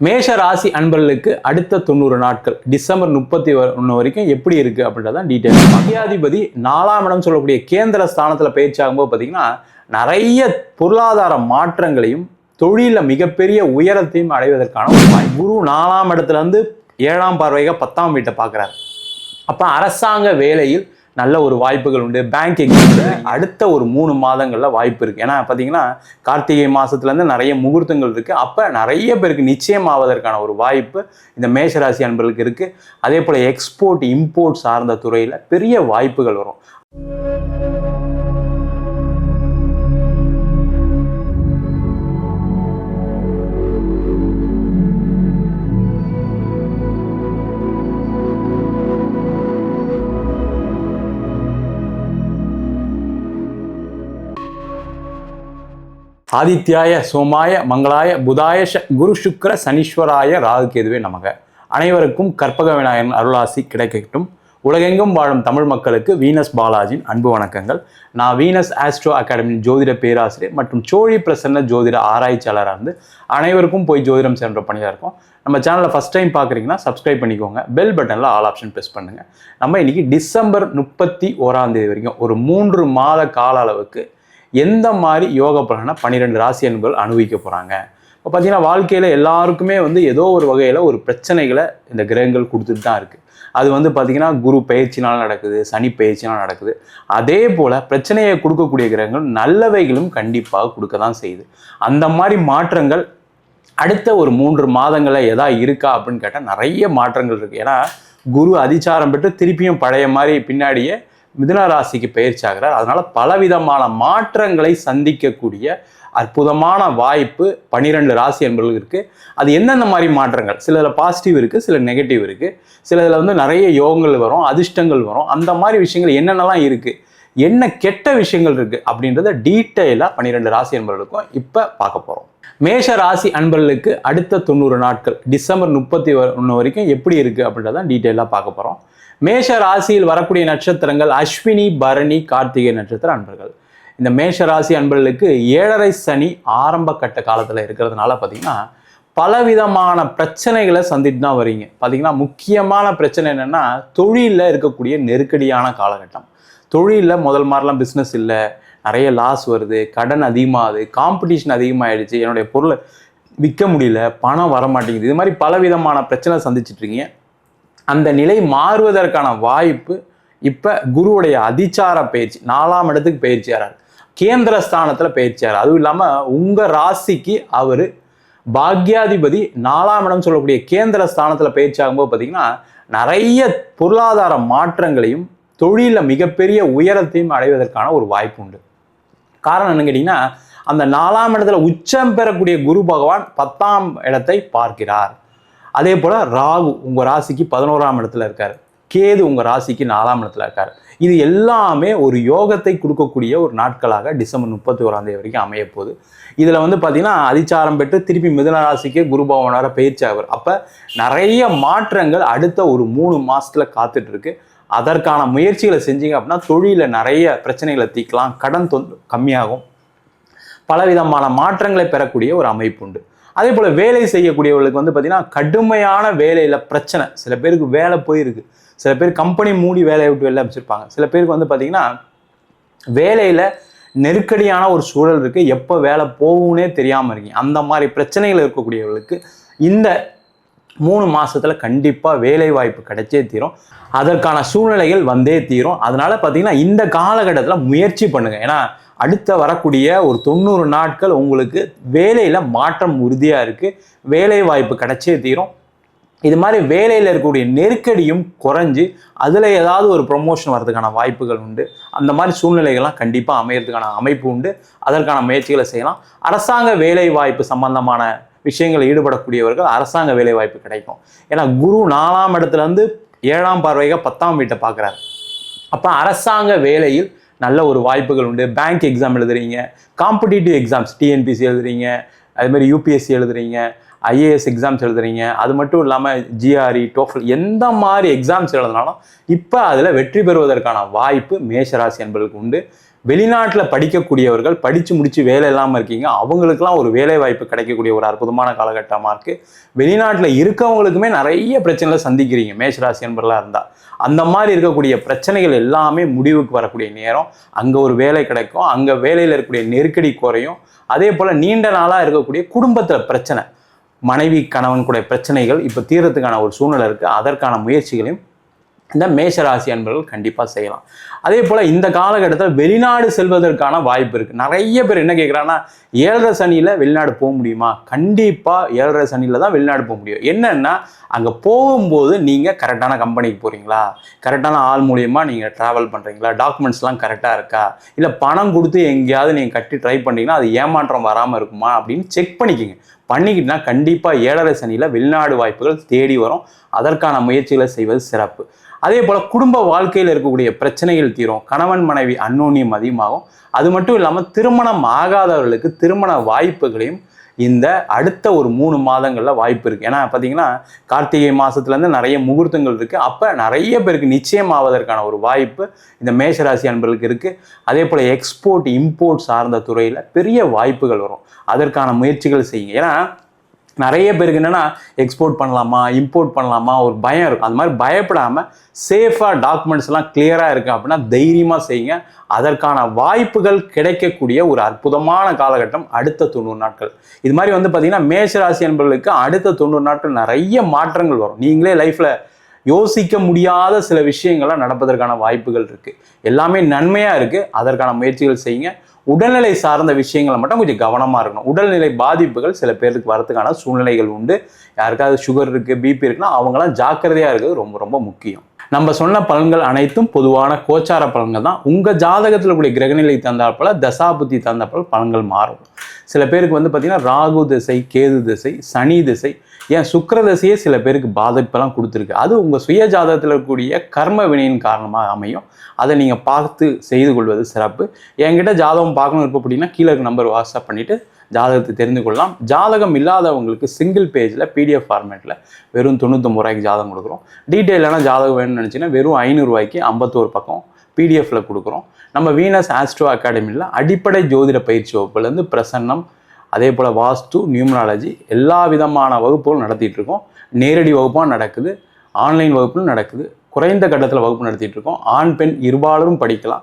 மேஷ ராசி அன்பர்களுக்கு அடுத்த தொண்ணூறு நாட்கள் டிசம்பர் முப்பத்தி ஒன்று வரைக்கும் எப்படி இருக்கு அப்படின்றதான் டீட்டெயில் மகியாதிபதி நாலாம் இடம் சொல்லக்கூடிய கேந்திர ஸ்தானத்தில் பயிற்சியாகும்போது பார்த்தீங்கன்னா நிறைய பொருளாதார மாற்றங்களையும் தொழிலில் மிகப்பெரிய உயரத்தையும் அடைவதற்கான குரு நாலாம் இடத்துல இருந்து ஏழாம் பார்வையாக பத்தாம் வீட்டை பார்க்குறாரு. அப்போ அரசாங்க வேலையில் நல்ல ஒரு வாய்ப்புகள் உண்டு. பேங்க் எக்ஸாம் அடுத்த ஒரு மூணு மாதங்களில் வாய்ப்பு இருக்குது ஏன்னா பார்த்தீங்கன்னா கார்த்திகை மாதத்துலேருந்து நிறைய முகூர்த்தங்கள் இருக்குது அப்போ நிறைய பேருக்கு நிச்சயமாவதற்கான ஒரு வாய்ப்பு இந்த மேஷராசி அன்பர்களுக்கு இருக்குது அதே போல் எக்ஸ்போர்ட் இம்போர்ட் சார்ந்த துறையில் பெரிய வாய்ப்புகள் வரும். ஆதித்யாய சோமாய மங்களாய புதாய குரு சுக்கர சனீஸ்வராய ராகுகேதுவே நமக. அனைவருக்கும் கற்பக விநாயகன் அருளாசி கிடைக்கட்டும். உலகெங்கும் வாழும் தமிழ் மக்களுக்கு வீனஸ் பாலாஜியின் அன்பு வணக்கங்கள். நான் வீனஸ் ஆஸ்ட்ரோ அகாடமி ஜோதிட பேராசிரியர் மற்றும் சோழி பிரசன்ன ஜோதிட ஆராய்ச்சியாளராக இருந்து அனைவருக்கும் போய் ஜோதிடம் சென்ற பணியாக இருக்கும். நம்ம சேனலில் ஃபஸ்ட் டைம் பார்க்குறீங்கன்னா சப்ஸ்கிரைப் பண்ணிக்கோங்க. பெல் பட்டனில் ஆல் ஆப்ஷன் ப்ரெஸ் பண்ணுங்கள் நம்ம இன்றைக்கி டிசம்பர் முப்பத்தி ஓராந்தேதி வரைக்கும் ஒரு மூன்று மாத கால அளவுக்கு எந்த மாதிரி யோக பலனை பன்னிரெண்டு ராசி அன்பர்கள் அனுபவிக்க போகிறாங்க இப்போ பார்த்தீங்கன்னா வாழ்க்கையில் எல்லாருக்குமே வந்து ஏதோ ஒரு வகையில் ஒரு பிரச்சனைகளை இந்த கிரகங்கள் கொடுத்துட்டு தான் இருக்குது அது வந்து பார்த்தீங்கன்னா குரு பயிற்சினால் நடக்குது சனி பயிற்சினால் நடக்குது. அதே போல் பிரச்சனையை கொடுக்கக்கூடிய கிரகங்கள் நல்லவைகளும் கண்டிப்பாக கொடுக்க தான் செய்யுது. அந்த மாதிரி மாற்றங்கள் அடுத்த ஒரு மூன்று மாதங்களில் எதா இருக்கா அப்படின்னு கேட்டால் நிறைய மாற்றங்கள் இருக்குது ஏன்னா குரு அதிச்சாரம் பெற்று திருப்பியும் பழைய மாதிரி பின்னாடியே மிதுன ராசிக்கு பயிற்சி ஆகிறார். அதனால பலவிதமான மாற்றங்களை சந்திக்கக்கூடிய அற்புதமான வாய்ப்பு பன்னிரெண்டு ராசி என்பவர்களுக்கு இருக்குது அது எந்தெந்த மாதிரி மாற்றங்கள்? சிலதில் பாசிட்டிவ் இருக்குது சில நெகட்டிவ் இருக்குது சிலதில் வந்து நிறைய யோகங்கள் வரும் அதிர்ஷ்டங்கள் வரும். அந்த மாதிரி விஷயங்கள் என்னென்னலாம் இருக்குது என்ன கெட்ட விஷயங்கள் இருக்குது அப்படின்றத டீட்டெயிலாக பன்னிரெண்டு ராசி என்பவர்களுக்கும் இப்போ பார்க்க போகிறோம் மேஷ ராசி அன்பர்களுக்கு அடுத்த தொண்ணூறு நாட்கள் டிசம்பர் முப்பத்தி ஒன்று வரைக்கும் எப்படி இருக்குது அப்படின்றத டீட்டெயிலாக பார்க்க போகிறோம் மேஷ ராசியில் வரக்கூடிய நட்சத்திரங்கள் அஸ்வினி பரணி கார்த்திகை நட்சத்திர அன்பர்கள். இந்த மேஷ ராசி அன்பர்களுக்கு ஏழரை சனி ஆரம்ப கட்ட காலத்தில் இருக்கிறதுனால பார்த்தீங்கன்னா பலவிதமான பிரச்சனைகளை சந்திட்டு தான் வரீங்க பார்த்தீங்கன்னா முக்கியமான பிரச்சனை என்னென்னா தொழிலில் இருக்கக்கூடிய நெருக்கடியான காலகட்டம். தொழிலில் முதல் மாதிரிலாம் பிஸ்னஸ் இல்லை. நிறைய லாஸ் வருது கடன் அதிகமாகுது காம்படிஷன் அதிகமாகிடுச்சு என்னுடைய பொருளை விற்க முடியல பணம் வர மாட்டேங்குது இது மாதிரி பலவிதமான பிரச்சனை சந்திச்சிட்ருக்கீங்க அந்த நிலை மாறுவதற்கான வாய்ப்பு இப்போ குருவுடைய அதிச்சார பயிற்சி நாலாம் இடத்துக்கு பயிற்சியாரார் கேந்திர ஸ்தானத்தில் பயிற்சியார் அதுவும் இல்லாமல் உங்கள் ராசிக்கு அவர் பாக்யாதிபதி நாலாம் இடம் சொல்லக்கூடிய கேந்திர ஸ்தானத்தில் பயிற்சி ஆகும்போது பார்த்தீங்கன்னா நிறைய பொருளாதார மாற்றங்களையும் தொழிலில் மிகப்பெரிய உயரத்தையும் அடைவதற்கான ஒரு வாய்ப்பு உண்டு. காரணம் என்னன்னு கேட்டிங்கன்னா அந்த நாலாம் இடத்துல உச்சம் பெறக்கூடிய குரு பகவான் பத்தாம் இடத்தை பார்க்கிறார். அதே போல் ராகு உங்கள் ராசிக்கு பதினோராம் இடத்துல இருக்கார். கேது உங்கள் ராசிக்கு நாலாம் இடத்துல இருக்கார். இது எல்லாமே ஒரு யோகத்தை கொடுக்கக்கூடிய ஒரு நாட்களாக டிசம்பர் முப்பத்தி ஓராம் தேதி வரைக்கும் அமைய போகுது. இதில் வந்து பார்த்திங்கன்னா அதிச்சாரம் பெற்று திருப்பி மிதுன ராசிக்கு குரு பகவானோட பயிற்சி ஆவார். அப்போ நிறைய மாற்றங்கள் அடுத்த ஒரு மூணு மாதத்தில் காத்துட்ருக்கு அதற்கான முயற்சிகளை செஞ்சீங்க அப்படின்னா தொழிலில் நிறைய பிரச்சனைகளை தீர்க்கலாம் கடன் தொந்து கம்மியாகும். பலவிதமான மாற்றங்களை பெறக்கூடிய ஒரு அமைப்பு உண்டு. அதே போல் வேலை செய்யக்கூடியவர்களுக்கு வந்து பார்த்திங்கன்னா கடுமையான வேலையில் பிரச்சனை. சில பேருக்கு வேலை போயிருக்கு. சில பேர் கம்பெனி மூடி வேலையை விட்டு வெளில அமைச்சிருப்பாங்க சில பேருக்கு வந்து பார்த்திங்கன்னா வேலையில் நெருக்கடியான ஒரு சூழல் இருக்குது எப்போ வேலை போகும்னே தெரியாமல் இருக்கீங்க. அந்த மாதிரி பிரச்சனைகள் இருக்கக்கூடியவர்களுக்கு இந்த மூணு மாசத்துல கண்டிப்பாக வேலை வாய்ப்பு கிடைச்சே தீரும். அதற்கான சூழ்நிலைகள் வந்தே தீரும். அதனால பார்த்தீங்கன்னா இந்த காலகட்டத்தில் முயற்சி பண்ணுங்க. ஏன்னா அடுத்த வரக்கூடிய ஒரு தொண்ணூறு நாட்கள் உங்களுக்கு வேலையில் மாற்றம் உறுதியாக இருக்குது வேலை வாய்ப்பு கிடைச்சே தீரும். இது மாதிரி வேலையில் இருக்கக்கூடிய நெருக்கடியும் குறைஞ்சி அதில் ஏதாவது ஒரு ப்ரொமோஷன் வரதுக்கான வாய்ப்புகள் உண்டு. அந்த மாதிரி சூழ்நிலைகள்லாம் கண்டிப்பாக அமையிறதுக்கான அமைப்பு உண்டு. அதற்கான முயற்சிகளை செய்யலாம். அரசாங்க வேலை வாய்ப்பு சம்பந்தமான விஷயங்களில் ஈடுபடக்கூடியவர்கள் அரசாங்க வேலை வாய்ப்பு கிடைக்கும். ஏன்னா குரு நாலாம் இடத்துலருந்து ஏழாம் பார்வையாக பத்தாம் வீட்டை பார்க்குறாரு. அப்போ அரசாங்க வேலையில் நல்ல ஒரு வாய்ப்புகள் உண்டு. பேங்க் எக்ஸாம் எழுதுறீங்க காம்படிட்டிவ் எக்ஸாம்ஸ் டிஎன்பிசி எழுதுறீங்க அதுமாதிரி யூபிஎஸ்சி எழுதுறீங்க ஐஏஎஸ் எக்ஸாம்ஸ் எழுதுறீங்க. அது மட்டும் இல்லாமல் ஜிஆர்இ டோஃபல் எந்த மாதிரி எக்ஸாம்ஸ் எழுதினாலும் இப்போ அதில் வெற்றி பெறுவதற்கான வாய்ப்பு மேஷராசி என்பதற்கு உண்டு. வெளிநாட்டில் படிக்கக்கூடியவர்கள் படித்து முடித்து வேலை இல்லாமல் இருக்கீங்க அவங்களுக்குலாம் ஒரு வேலை வாய்ப்பு கிடைக்கக்கூடிய ஒரு அற்புதமான காலகட்டமாக இருக்குது வெளிநாட்டில் இருக்கவங்களுக்குமே நிறைய பிரச்சனைகளை சந்திக்கிறீங்க மேஷராசி என்பர்களாக இருந்தால் அந்த மாதிரி இருக்கக்கூடிய பிரச்சனைகள் எல்லாமே முடிவுக்கு வரக்கூடிய நேரம். அங்கே ஒரு வேலை கிடைக்கும் அங்கே வேலையில் இருக்கக்கூடிய நெருக்கடி குறையும். அதே போல் நீண்ட நாளாக இருக்கக்கூடிய குடும்பத்தில் பிரச்சனை. மனைவி கணவன் கூட பிரச்சனைகள் இப்போ தீரத்துக்கான ஒரு சூழ்நிலை இருக்குது அதற்கான முயற்சிகளையும் இந்த மேஷராசி அன்பர்கள் கண்டிப்பாக செய்யலாம். அதே போல் இந்த காலகட்டத்தில் வெளிநாடு செல்வதற்கான வாய்ப்பு இருக்குது நிறைய பேர் என்ன கேட்குறாங்கன்னா ஏழரை சனியில் வெளிநாடு போக முடியுமா? கண்டிப்பாக ஏழரை சனியில் தான் வெளிநாடு போக முடியும். என்னென்னா அங்கே போகும்போது நீங்கள் கரெக்டான கம்பெனிக்கு போகிறீங்களா கரெக்டான ஆள் மூலியமாக நீங்கள் ட்ராவல் பண்ணுறீங்களா டாக்குமெண்ட்ஸ்லாம் கரெக்டாக இருக்கா? இல்லை பணம் கொடுத்து எங்கேயாவது நீங்கள் கட்டி ட்ரை பண்ணிங்கன்னா அது ஏமாற்றம் வராமல் இருக்குமா? அப்படின்னு செக் பண்ணிக்கோங்க. பண்ணிக்கிட்டுனா கண்டிப்பாக ஏழரை சனியில் வெளிநாடு வாய்ப்புகள் தேடி வரும். அதற்கான முயற்சிகளை செய்வது சிறப்பு. அதே போல் குடும்ப வாழ்க்கையில் இருக்கக்கூடிய பிரச்சனைகள் தீரும். கணவன் மனைவி அன்னோன்யம் அதிகமாகும். அது மட்டும் இல்லாமல் திருமணம் ஆகாதவர்களுக்கு திருமண வாய்ப்புகளையும் இந்த அடுத்த ஒரு மூணு மாதங்களில் வாய்ப்பு இருக்குது ஏன்னா பார்த்தீங்கன்னா கார்த்திகை மாதத்துலேருந்து நிறைய முகூர்த்தங்கள் இருக்குது அப்போ நிறைய பேருக்கு நிச்சயம் ஆவதற்கான ஒரு வாய்ப்பு இந்த மேஷராசி அன்பர்களுக்கு இருக்குது அதே போல் எக்ஸ்போர்ட் இம்போர்ட் சார்ந்த துறையில் பெரிய வாய்ப்புகள் வரும். அதற்கான முயற்சிகள் செய்யுங்க. ஏன்னா நிறைய பேருக்கு என்னென்னா எக்ஸ்போர்ட் பண்ணலாமா இம்போர்ட் பண்ணலாமா ஒரு பயம் இருக்கும். அந்த மாதிரி பயப்படாமல் சேஃபாக டாக்குமெண்ட்ஸ் எல்லாம் கிளியராக இருக்குது அப்படின்னா தைரியமாக செய்யுங்க. அதற்கான வாய்ப்புகள் கிடைக்கக்கூடிய ஒரு அற்புதமான காலகட்டம் அடுத்த தொண்ணூறு நாட்கள். இது மாதிரி வந்து பார்த்தீங்கன்னா மேஷராசி என்பவர்களுக்கு அடுத்த தொண்ணூறு நாட்கள் நிறைய மாற்றங்கள் வரும். நீங்களே லைஃப்பில் யோசிக்க முடியாத சில விஷயங்கள்லாம் நடப்பதற்கான வாய்ப்புகள் இருக்குது எல்லாமே நன்மையாக இருக்குது அதற்கான முயற்சிகள் செய்யுங்க. உடல்நிலை சார்ந்த விஷயங்களை மட்டும் கொஞ்சம் கவனமாக இருக்கணும். உடல்நிலை பாதிப்புகள் சில பேருக்கு வரதுக்கான சூழ்நிலைகள் உண்டு. யாருக்காவது சுகர் இருக்குது பிபி இருக்குன்னா அவங்களாம் ஜாக்கிரதையாக இருக்கிறது ரொம்ப ரொம்ப முக்கியம். நம்ம சொன்ன பலன்கள் அனைத்தும் பொதுவான கோச்சார பலன்கள் தான். உங்கள் ஜாதகத்தில் கூடிய கிரகநிலை தந்தாற்போல தசாபுத்தி தந்தாற்போல் பலன்கள் மாறும். சில பேருக்கு வந்து பார்த்திங்கன்னா ராகு திசை கேது திசை சனி திசை ஏன் சுக்கர திசையே சில பேருக்கு பாதிப்பெல்லாம் கொடுத்துருக்கு. அது உங்கள் சுய ஜாதகத்தில் இருக்கக்கூடிய கர்ம வினையின் காரணமாக அமையும். அதை நீங்கள் பார்த்து செய்து கொள்வது சிறப்பு. என்கிட்ட ஜாதகம் பார்க்கணும் இருப்போம் அப்படின்னா கீழே நம்பர் வாட்ஸ்அப் பண்ணிவிட்டு ஜாதகத்தை தெரிந்து கொள்ளலாம். ஜாதகம் இல்லாதவங்களுக்கு சிங்கிள் பேஜில் பிடிஎஃப் ஃபார்மேட்டில் வெறும் தொண்ணூற்றி ரூபாய்க்கு ஜாதகம் கொடுக்குறோம். டீட்டெயிலான ஜாதகம் வேணும்னு நினச்சிங்கன்னா வெறும் ஐநூறுரூவாய்க்கு ஐம்பத்தோரு பக்கம் பிடிஎஃப்பில் கொடுக்குறோம். நம்ம வீனஸ் ஆஸ்ட்ரோ அகாடமியில் அடிப்படை ஜோதிட பயிற்சி வகுப்புலேருந்து பிரசன்னம் அதே போல் வாஸ்து நியூமராலஜி எல்லா விதமான வகுப்புகளும் நடத்திட்டுருக்கோம் நேரடி வகுப்பாக நடக்குது ஆன்லைன் வகுப்பும் நடக்குது. குறைந்த கட்டத்தில் வகுப்பு நடத்திட்டு இருக்கோம். ஆண் பெண் இருபாலரும் படிக்கலாம்.